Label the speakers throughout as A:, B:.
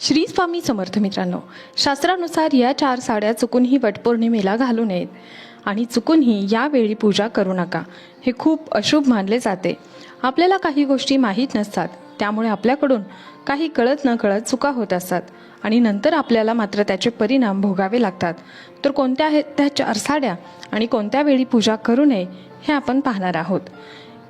A: श्री स्वामी समर्थ मित्रांनो शास्त्रानुसार या चार साड्या चुकूनही वटपौर्णिमेला घालू नयेत. आणि चुकूनही यावेळी पूजा करू नका. हे खूप अशुभ मानले जाते. आपल्याला काही गोष्टी माहीत नसतात. त्यामुळे आपल्याकडून काही कळत न कळत चुका होत असतात. आणि नंतर आपल्याला मात्र त्याचे परिणाम भोगावे लागतात. तर कोणत्या आहेत त्या चार साड्या? आणि कोणत्या वेळी पूजा करू नये हे आपण पाहणार आहोत.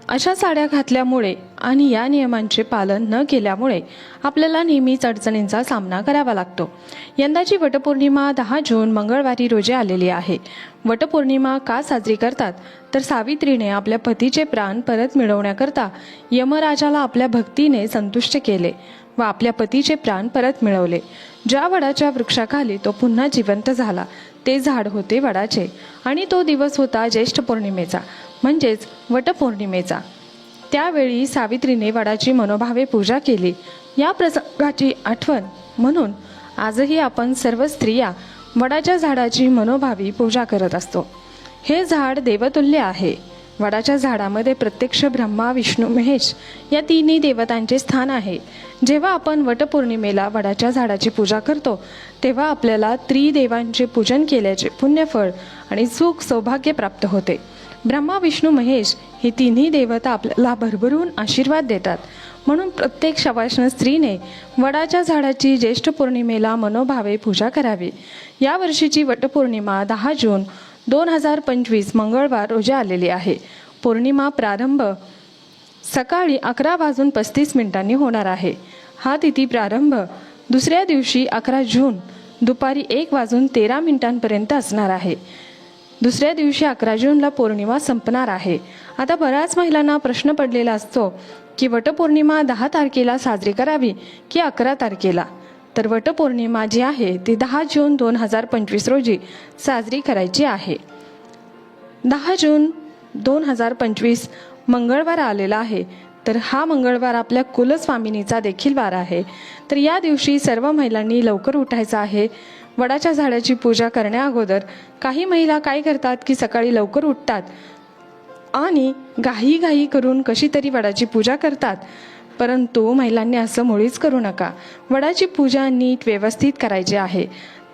A: अशा साड्या घातल्यामुळे आणि या नियमांचे पालन न केल्यामुळे आपल्याला नेहमीच अडचणींचा सामना करावा लागतो. यंदाची वटपौर्णिमा दहा जून मंगळवारी रोजी आलेली आहे. वटपौर्णिमा का साजरी करतात? तर सावित्रीने आपल्या पतीचे प्राण परत मिळवण्याकरता यमराजाला आपल्या भक्तीने संतुष्ट केले व आपल्या पतीचे प्राण परत मिळवले. ज्या वडाच्या वृक्षाखाली तो पुन्हा जिवंत झाला ते झाड होते वडाचे आणि तो दिवस होता ज्येष्ठ पौर्णिमेचा. म्हणजेच वटपौर्णिमेचा. त्यावेळी सावित्रीने वडाची मनोभावे पूजा केली. या प्रसंगाची आठवण म्हणून आजही आपण सर्व स्त्रिया वडाच्या झाडाची मनोभावी पूजा करत असतो. हे झाड देवतुल्य आहे. वडाच्या झाडामध्ये प्रत्यक्ष ब्रह्मा विष्णू महेश या तिन्ही देवतांचे स्थान आहे. जेव्हा आपण वटपौर्णिमेला वडाच्या झाडाची पूजा करतो तेव्हा आपल्याला त्रिदेवांचे पूजन केल्याचे पुण्यफळ आणि सुख सौभाग्य प्राप्त होते. ब्रह्मा विष्णू महेश हे तिन्ही देवता आपल्याला भरभरून आशीर्वाद देतात. म्हणून प्रत्येक शवाष्ण स्त्रीने वडाच्या झाडाची ज्येष्ठ पौर्णिमेला मनोभावे पूजा करावी. या वर्षीची वटपौर्णिमा दहा जून दोन हजार पंचवीस मंगळवार रोजी आलेली आहे. पौर्णिमा प्रारंभ सकाळी अकरा वाजून पस्तीस मिनिटांनी होणार आहे. हा तिथी प्रारंभ दुसऱ्या दिवशी अकरा जून दुपारी एक वाजून तेरा मिनिटांपर्यंत असणार आहे. दुसऱ्या दिवशी अकरा जूनला पौर्णिमा संपणार आहे. आता बऱ्याच महिलांना प्रश्न पडलेला असतो की वटपौर्णिमा दहा तारखेला साजरी करावी की अकरा तारखेला? तर वटपौर्णिमा जी आहे ती दहा जून दोन हजार पंचवीस रोजी साजरी करायची आहे. दहा जून दोन हजार पंचवीस मंगळवार आलेला आहे. तर हा मंगळवार आपल्या कुलस्वामिनीचा देखील वार आहे. तर या दिवशी सर्व महिलांनी लवकर उठायचं आहे. वडाच्या झाडाची पूजा करण्या अगोदर काही महिला काय करतात की सकाळी लवकर उठतात आणि घाई घाई करून कशी तरी वडाची पूजा करतात. परंतु महिलांनी असं मुळीच करू नका. वडाची पूजा नीट व्यवस्थित करायची आहे.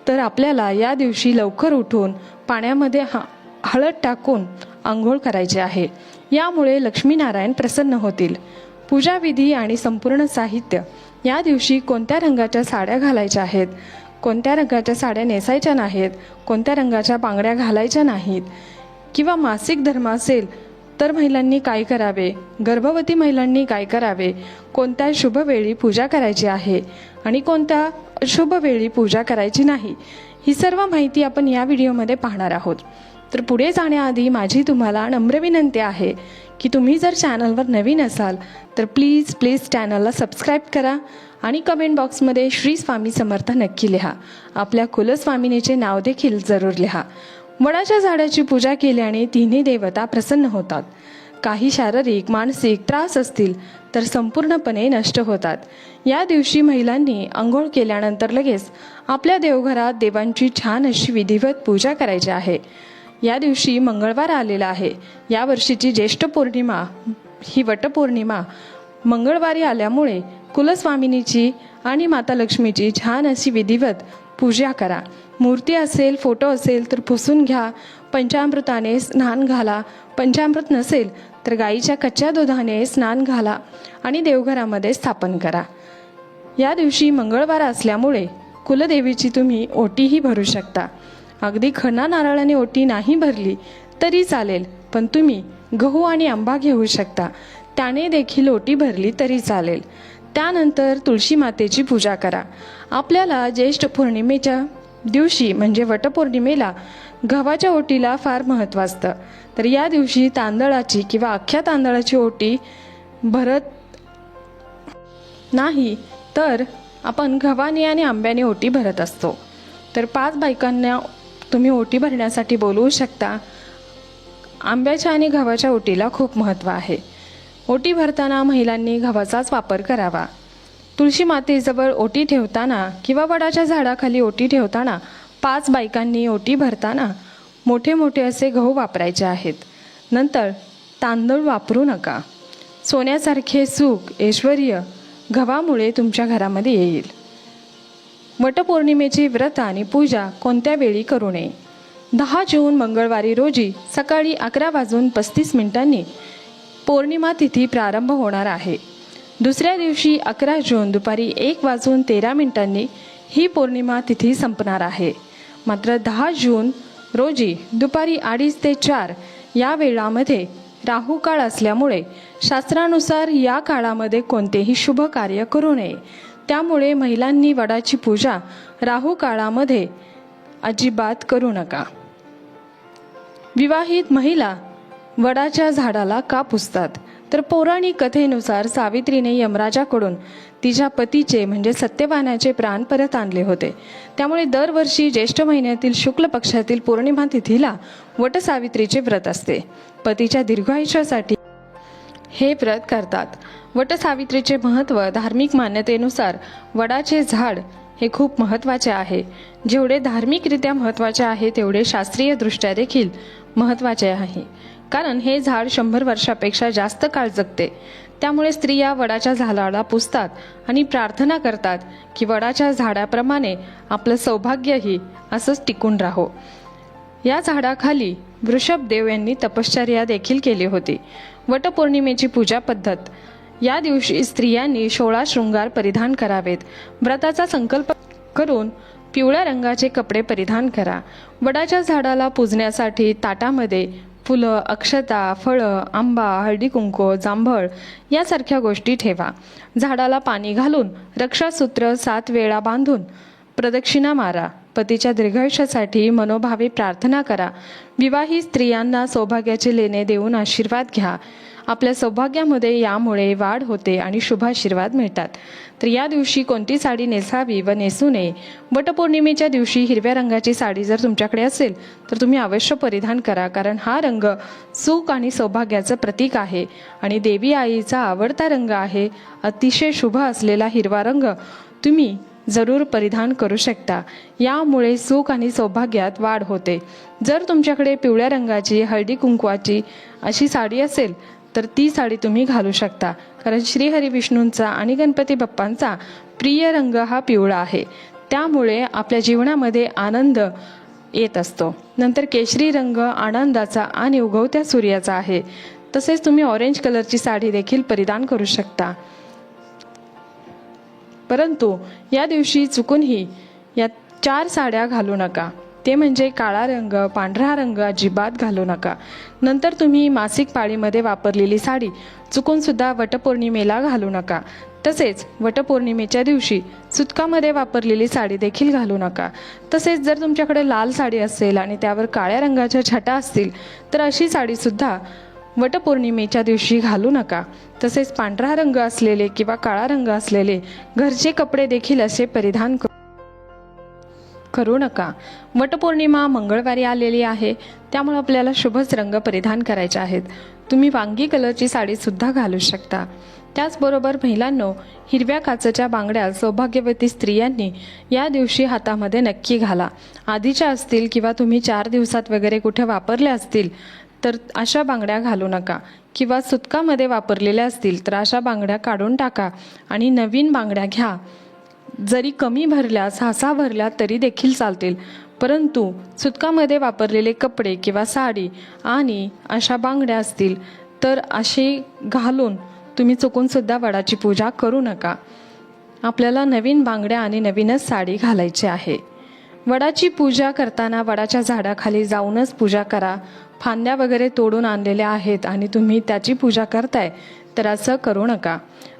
A: तर आपल्याला या दिवशी लवकर उठून पाण्यामध्ये हा हळद टाकून आंघोळ करायचे आहे. यामुळे लक्ष्मीनारायण प्रसन्न होतील. पूजाविधी आणि संपूर्ण साहित्य या दिवशी कोणत्या रंगाच्या साड्या घालायच्या आहेत? कोणत्या रंगाच्या साड्या नेसायच्या नाहीत कोणत्या रंगाच्या बांगड्या घालायच्या नाहीत? किंवा मासिक धर्म असेल तर महिलांनी काय करावे? गर्भवती महिलांनी काय करावे? कोणत्या शुभ वेळी पूजा करायची आहे आणि कोणत्या शुभ वेळी पूजा करायची नाही? ही सर्व माहिती आपण या व्हिडिओमध्ये पाहणार आहोत. तर पुढे जाण्याआधी माझी तुम्हाला नम्र विनंती आहे की तुम्ही जर चॅनलवर नवीन असाल तर प्लीज प्लीज चॅनलला सबस्क्राईब करा आणि कमेंट बॉक्समध्ये श्री स्वामी समर्थ नक्की लिहा. आपल्या कुलस्वामिनीचे नाव देखील जरूर लिहा. वडाच्या झाडाची पूजा केल्याने तिन्ही देवता प्रसन्न होतात. काही शारीरिक मानसिक त्रास असतील तर संपूर्णपणे नष्ट होतात. या दिवशी महिलांनी आंघोळ केल्यानंतर लगेच आपल्या देवघरात देवांची छान अशी विधिवत पूजा करायची आहे. या दिवशी मंगळवार आलेला आहे. या वर्षीची ज्येष्ठ पौर्णिमा ही वटपौर्णिमा मंगळवारी आल्यामुळे कुलस्वामिनीची आणि माता लक्ष्मीची छान अशी विधिवत पूजा करा. मूर्ती असेल फोटो असेल तर पुसून घ्या. पंचामृताने स्नान घाला. पंचामृत नसेल तर गाईच्या कच्च्या दुधाने स्नान घाला आणि देवघरामध्ये स्थापन करा. या दिवशी मंगळवार असल्यामुळे कुलदेवीची तुम्ही ओटीही भरू शकता. अगदी खणा नारळाने ओटी नाही भरली तरी चालेल पण तुम्ही गहू आणि आंबा घेऊ शकता. त्याने देखील ओटी भरली तरी चालेल. त्यानंतर तुळशी मातेची पूजा करा. आपल्याला ज्येष्ठ पौर्णिमेच्या दिवशी म्हणजे वटपौर्णिमेला गव्हाच्या ओटीला फार महत्त्व असतं. तर या दिवशी तांदळाची किंवा अख्ख्या तांदळाची ओटी भरत नाही तर आपण गव्हाने आणि आंब्याने ओटी भरत असतो. तर पाच बायकांना तुम्ही ओटी भरण्यासाठी बोलवू शकता. आंब्याच्या आणि गव्हाच्या ओटीला खूप महत्त्व आहे. ओटी भरताना महिलांनी गव्हाचाच वापर करावा. तुळशी मातेजवळ ओटी ठेवताना किंवा वडाच्या झाडाखाली ओटी ठेवताना पाच बायकांनी ओटी भरताना मोठे मोठे असे गहू वापरायचे आहेत. नंतर तांदूळ वापरू नका. सोन्यासारखे सुख ऐश्वर गव्हामुळे तुमच्या घरामध्ये येईल. वटपौर्णिमेची व्रत आणि पूजा कोणत्या वेळी करू नये? दहा जून मंगळवारी रोजी सकाळी अकरा वाजून पस्तीस मिनिटांनी पौर्णिमा तिथी प्रारंभ होणार आहे. दुसऱ्या दिवशी अकरा जून दुपारी एक वाजून तेरा मिनिटांनी ही पौर्णिमा तिथी संपणार आहे. मात्र दहा जून रोजी दुपारी अडीच ते चार या वेळामध्ये राहू काळ असल्यामुळे शास्त्रानुसार या काळामध्ये कोणतेही शुभ कार्य करू नये. त्यामुळे महिलांनी वडाची पूजा राहू काळामध्ये अजिबात करू नका. विवाहित महिला वडाच्या झाडाला का पुसतात. तर पौराणिक कथेनुसार सावित्रीने यमराजाकडून तिच्या पतीचे म्हणजे सत्यवानाचे प्राण परत आणले होते. त्यामुळे दरवर्षी ज्येष्ठ महिन्यातील शुक्ल पक्षातील पौर्णिमा तिथीला वटसावित्रीचे व्रत असते. पतीच्या दीर्घायुष्यासाठी हे व्रत करतात. वटसावित्रीचे महत्त्व धार्मिक मान्यतेनुसार वडाचे झाड हे खूप महत्त्वाचे आहे. जेवढे धार्मिकरित्या महत्त्वाचे आहे तेवढे शास्त्रीयदृष्ट्या देखील महत्त्वाचे आहे. कारण हे झाड शंभर वर्षापेक्षा जास्त काळ जगते. त्यामुळे स्त्रिया वडाच्या झाडाला पुजतात आणि प्रार्थना करतात की वडाच्या झाडाप्रमाणे आपलं सौभाग्यही असंच टिकून राहो. या झाडाखाली वृषभ देव यांनी तपश्चर्या देखील केली होती. वटपौर्णिमेची पूजा पद्धत. या दिवशी स्त्रियांनी सोळा शृंगार परिधान करावेत. व्रताचा संकल्प करून पिवळ्या रंगाचे कपडे परिधान करा. वडाच्या झाडाला पूजण्यासाठी ताटामध्ये फुलं अक्षता फळं आंबा हळदी कुंकू जांभळ यासारख्या गोष्टी ठेवा. झाडाला पाणी घालून रक्षासूत्र सात वेळा बांधून प्रदक्षिणा मारा. पतीच्या दीर्घायुष्यासाठी मनोभावे प्रार्थना करा. विवाहित स्त्रियांना सौभाग्याचे लेणे देऊन आशीर्वाद घ्या. आपल्या सौभाग्यामध्ये यामुळे वाढ होते आणि शुभाशीर्वाद मिळतात. तर या दिवशी कोणती साडी नेसावी व नेसू नये? वटपौर्णिमेच्या दिवशी हिरव्या रंगाची साडी जर तुमच्याकडे असेल तर तुम्ही अवश्य परिधान करा कारण हा रंग सुख आणि सौभाग्याचं प्रतीक आहे आणि देवी आईचा आवडता रंग आहे. अतिशय शुभ असलेला हिरवा रंग तुम्ही जरूर परिधान करू शकता. यामुळे सुख आणि सौभाग्यात वाढ होते. जर तुमच्याकडे पिवळ्या रंगाची हळदी कुंकवाची अशी साडी असेल तर ती साडी तुम्ही घालू शकता. कारण श्रीहरी विष्णूंचा आणि गणपती बाप्पांचा प्रिय रंग हा पिवळा आहे. त्यामुळे आपल्या जीवनामध्ये आनंद येत असतो. नंतर केशरी रंग आनंदाचा आणि उगवत्या सूर्याचा आहे. तसेच तुम्ही ऑरेंज कलरची साडी देखील परिधान करू शकता. परंतु या दिवशी चुकूनही या चार साड्या घालू नका. ते म्हणजे काळा रंग पांढरा रंग अजिबात घालू नका. नंतर तुम्ही मासिक पाळीमध्ये वापरलेली साडी चुकूनसुद्धा वटपौर्णिमेला घालू नका. तसेच वटपौर्णिमेच्या दिवशी सुतकामध्ये वापरलेली साडी देखील घालू नका. तसेच जर तुमच्याकडे लाल साडी असेल आणि त्यावर काळ्या रंगाच्या छटा असतील तर अशी साडीसुद्धा वटपौर्णिमेच्या दिवशी घालू नका. तसेच पांढरा रंग असलेले किंवा काळा रंग असलेले घरचे कपडे देखील असे परिधान करू करू नका. वटपौर्णिमा मंगळवारी आलेली आहे. त्यामुळे आपल्याला शुभच रंग परिधान करायचे आहेत. तुम्ही वांगी कलरची साडीसुद्धा घालू शकता. त्याचबरोबर महिलांनो हिरव्या काचेच्या बांगड्या सौभाग्यवती स्त्रियांनी या दिवशी हातामध्ये नक्की घाला. आधीच्या असतील किंवा तुम्ही चार दिवसात वगैरे कुठे वापरल्या असतील तर अशा बांगड्या घालू नका. किंवा सुतकामध्ये वापरलेल्या असतील तर अशा बांगड्या काढून टाका आणि नवीन बांगड्या घ्या. जरी कमी भरल्या सहासा भरल्या तरी देखील चालतील. परंतु सुतकामध्ये वापरलेले कपडे किंवा साडी आणि अशा बांगड्या असतील तर असे घालून तुम्ही चुकूनसुद्धा वडाची पूजा करू नका. आपल्याला नवीन बांगड्या आणि नवीनच साडी घालायची आहे. वडाची पूजा करताना वडाच्या झाडाखाली जाऊनच पूजा करा. फांद्या वगैरे तोडून आणलेल्या आहेत आणि तुम्ही त्याची पूजा करताय तर असं करू नका.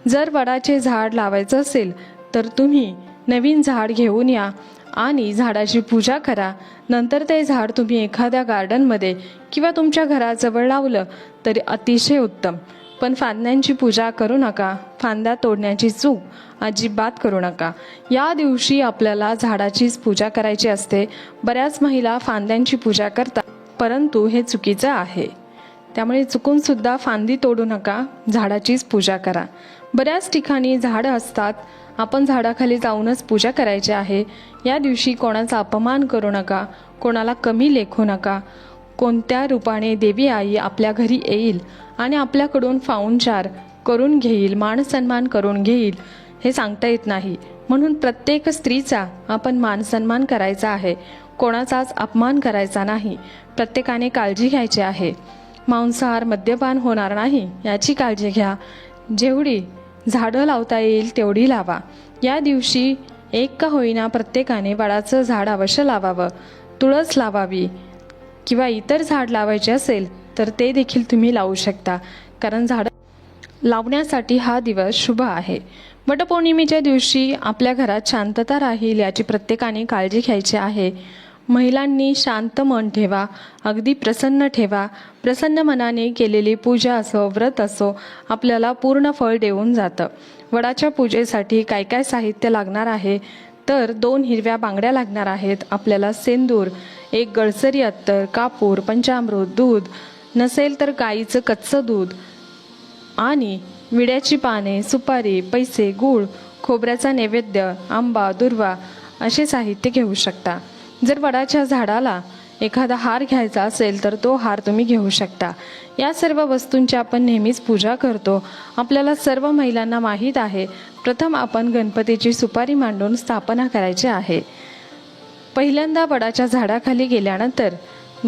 A: जर वडाचे झाड लावायचं असेल तर तुम्ही नवीन झाड घेऊन या आणि झाडाची पूजा करा. नंतर ते झाड तुम्ही एखाद्या गार्डनमध्ये किंवा तुमच्या घराजवळ लावलं तरी अतिशय उत्तम. पण फांद्यांची पूजा करू नका. फांद्या तोडण्याची चूक अजिबात करू नका. या दिवशी आपल्याला झाडाचीच पूजा करायची असते. बऱ्याच महिला फांद्यांची पूजा करतात परंतु हे चुकीचं आहे. त्यामुळे चुकून सुद्धा फांदी तोडू नका झाडाचीच पूजा करा. बऱ्याच ठिकाणी झाडं असतात आपण झाडाखाली जाऊनच पूजा करायची आहे. या दिवशी कोणाचा अपमान करू नका कोणाला कमी लेखू नका. कोणत्या रूपाने देवी आई आपल्या घरी येईल आणि आपल्याकडून फाऊनचार करून घेईल मान सन्मान करून घेईल हे सांगता येत नाही. म्हणून प्रत्येक स्त्रीचा आपण मान सन्मान करायचा आहे. कोणाचाच अपमान करायचा नाही. प्रत्येकाने काळजी घ्यायची आहे. मांसाहार मद्यपान होणार नाही याची काळजी घ्या. जेवढी झाडं लावता येईल तेवढी लावा. या दिवशी एक का होईना प्रत्येकाने वडाचं झाड अवश्य लावावं. तुळस लावावी किंवा इतर झाड लावायचे असेल तर ते देखील तुम्ही लावू शकता. कारण झाडं लावण्यासाठी हा दिवस शुभ आहे. वटपौर्णिमेच्या दिवशी आपल्या घरात शांतता राहील याची प्रत्येकाने काळजी घ्यायची आहे. महिलांनी शांत मन ठेवा अगदी प्रसन्न ठेवा. प्रसन्न मनाने केलेली पूजा असो व्रत असो आपल्याला पूर्ण फळ देऊन जातं. वडाच्या पूजेसाठी काय काय साहित्य लागणार आहे? तर दोन हिरव्या बांगड्या लागणार आहेत. आपल्याला सेंदूर एक गळसरी अत्तर कापूर पंचामृत दूध. नसेल तर गाईचं कच्चं दूध. आणि विड्याची पाने सुपारी पैसे गूळ खोबऱ्याचा नैवेद्य आंबा दुर्वा असे साहित्य घेऊ शकता. जर वडाच्या झाडाला एखादा हार घ्यायचा असेल तर तो हार तुम्ही घेऊ शकता. या सर्व वस्तूंची आपण नेहमीच पूजा करतो. आपल्याला सर्व महिलांना माहीत आहे प्रथम आपण गणपतीची सुपारी मांडून स्थापना करायची आहे. पहिल्यांदा वडाच्या झाडाखाली गेल्यानंतर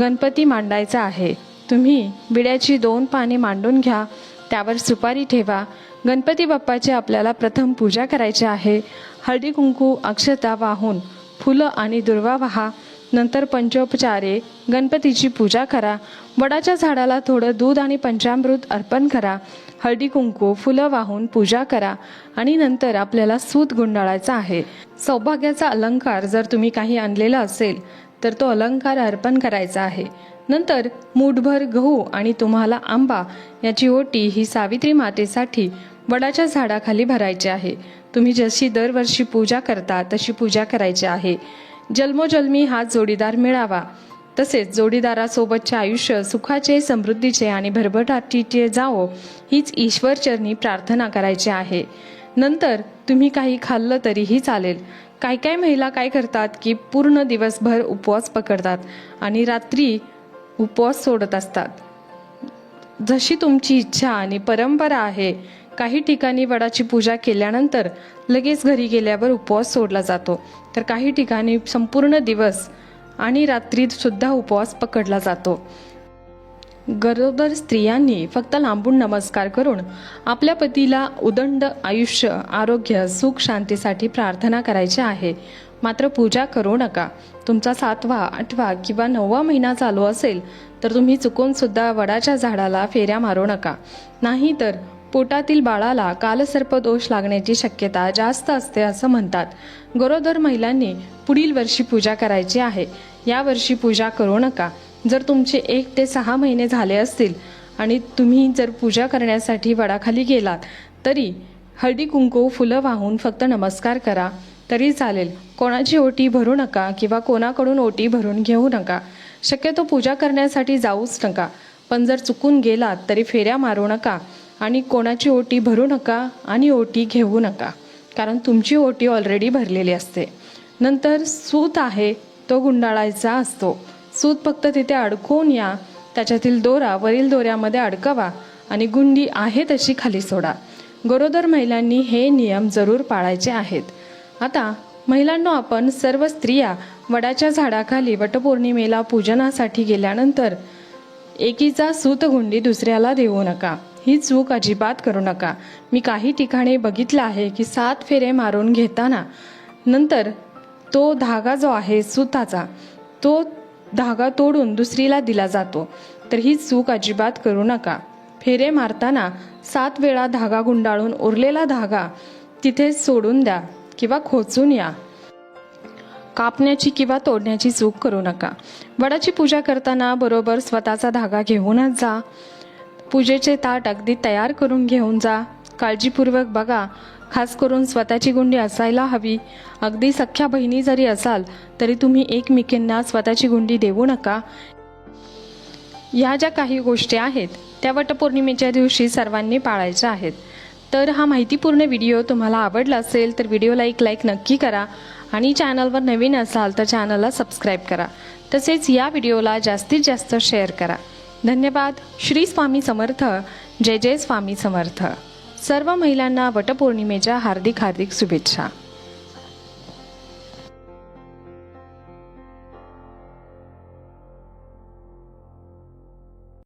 A: गणपती मांडायचा आहे. तुम्ही विड्याची दोन पाने मांडून घ्या त्यावर सुपारी ठेवा. गणपती बाप्पाची आपल्याला प्रथम पूजा करायची आहे. हळदी कुंकू अक्षता वाहून फुलं आणि दुर्वा वाहा. नंतर पंचोपचारे गणपतीची पूजा करा. वडाच्या झाडाला थोडं दूध आणि पंचामृत अर्पण करा. हळदी कुंकू फुलं वाहून पूजा करा. आणि नंतर आपल्याला सूत गुंडाळायचा आहे. सौभाग्याचा अलंकार जर तुम्ही काही आणलेला असेल तर तो अलंकार अर्पण करायचा आहे. नंतर मूठभर गहू आणि तुम्हाला आंबा याची ओटी ही सावित्री मातेसाठी वडाच्या झाडाखाली भरायची आहे. तुम्ही जशी दरवर्षी पूजा करता तशी पूजा करायची आहे. जन्मोजन्मी हा जोडीदार मिळावा. तसेच जोडीदारासोबतचे आयुष्य सुखाचे समृद्धीचे आणि भरभराटीचे जावो हीच ईश्वरचरणी प्रार्थना करायची आहे. नंतर तुम्ही काही खाल्लं तरीही चालेल. काय काय महिला काय करतात की पूर्ण दिवसभर उपवास पकडतात आणि रात्री उपवास सोडत असतात. जशी तुमची इच्छा आणि परंपरा आहे काही ठिकाणी वडाची पूजा केल्यानंतर लगेच घरी गेल्यावर उपवास सोडला जातो. तर काही ठिकाणी संपूर्ण दिवस आणि रात्रीत सुद्धा उपवास पकडला जातो. गरोदर स्त्रियांनी फक्त लांबून नमस्कार करून आपल्या पतीला उदंड आयुष्य आरोग्य सुख शांतीसाठी प्रार्थना करायची आहे. मात्र पूजा करू नका. तुमचा सातवा आठवा किंवा नववा महिना चालू असेल तर तुम्ही चुकून सुद्धा वडाच्या झाडाला फेऱ्या मारू नका. नाही तर पोटातील बाळाला कालसर्पदोष लागण्याची शक्यता जास्त असते असं म्हणतात. गरोदर महिलांनी पुढील वर्षी पूजा करायची आहे. या वर्षी पूजा करू नका. जर तुमचे एक ते सहा महिने झाले असतील आणि तुम्ही जर पूजा करण्यासाठी वडाखाली गेलात तरी हळदी कुंकू फुलं वाहून फक्त नमस्कार करा. तरी चालेल. कोणाची ओटी भरू नका किंवा कोणाकडून ओटी भरून घेऊ नका. शक्यतो पूजा करण्यासाठी जाऊच नका. पण जर चुकून गेलात तरी फेऱ्या मारू नका. आणि कोणाची ओटी भरू नका आणि ओटी घेऊ नका. कारण तुमची ओटी ऑलरेडी भरलेली असते. नंतर सूत आहे तो गुंडाळायचा असतो. सूत फक्त तिथे अडकवून या त्याच्यातील दोरा वरील दोऱ्यामध्ये अडकवा आणि गुंडी आहे तशी खाली सोडा. गरोदर महिलांनी हे नियम जरूर पाळायचे आहेत. आता महिलांनो आपण सर्व स्त्रिया वडाच्या झाडाखाली वटपौर्णिमेला पूजनासाठी गेल्यानंतर एकीचा सूतगुंडी दुसऱ्याला देऊ नका. ही चूक अजिबात करू नका. मी काही ठिकाणी बघितलं आहे की सात फेरे मारून घेताना नंतर तो धागा जो आहे सुताचा तो धागा तोडून दुसरीला दिला जातो. तर ही चूक अजिबात करू नका. फेरे मारताना सात वेळा धागा गुंडाळून उरलेला धागा तिथे सोडून द्या किंवा खोचून या. कापण्याची किंवा तोडण्याची चूक करू नका. वडाची पूजा करताना बरोबर स्वतःचा धागा घेऊनच जा. पूजेचे ताट अगदी तयार करून घेऊन जा. काळजीपूर्वक बघा. खास करून स्वतःची गुंडी असायला हवी. अगदी सख्या बहिणी जरी असाल तरी तुम्ही एकमेकींना स्वतःची गुंडी देऊ नका. या ज्या काही गोष्टी आहेत त्या वटपौर्णिमेच्या दिवशी सर्वांनी पाळायच्या आहेत. तर हा माहितीपूर्ण व्हिडिओ तुम्हाला आवडला असेल तर व्हिडिओला एक लाईक नक्की करा आणि चॅनलवर नवीन असाल तर चॅनलला सबस्क्राईब करा. तसेच या व्हिडिओला जास्तीत जास्त शेअर करा. धन्यवाद. श्री स्वामी समर्थ. जय जय स्वामी समर्थ. सर्व महिलांना वटपौर्णिमेच्या हार्दिक हार्दिक शुभेच्छा.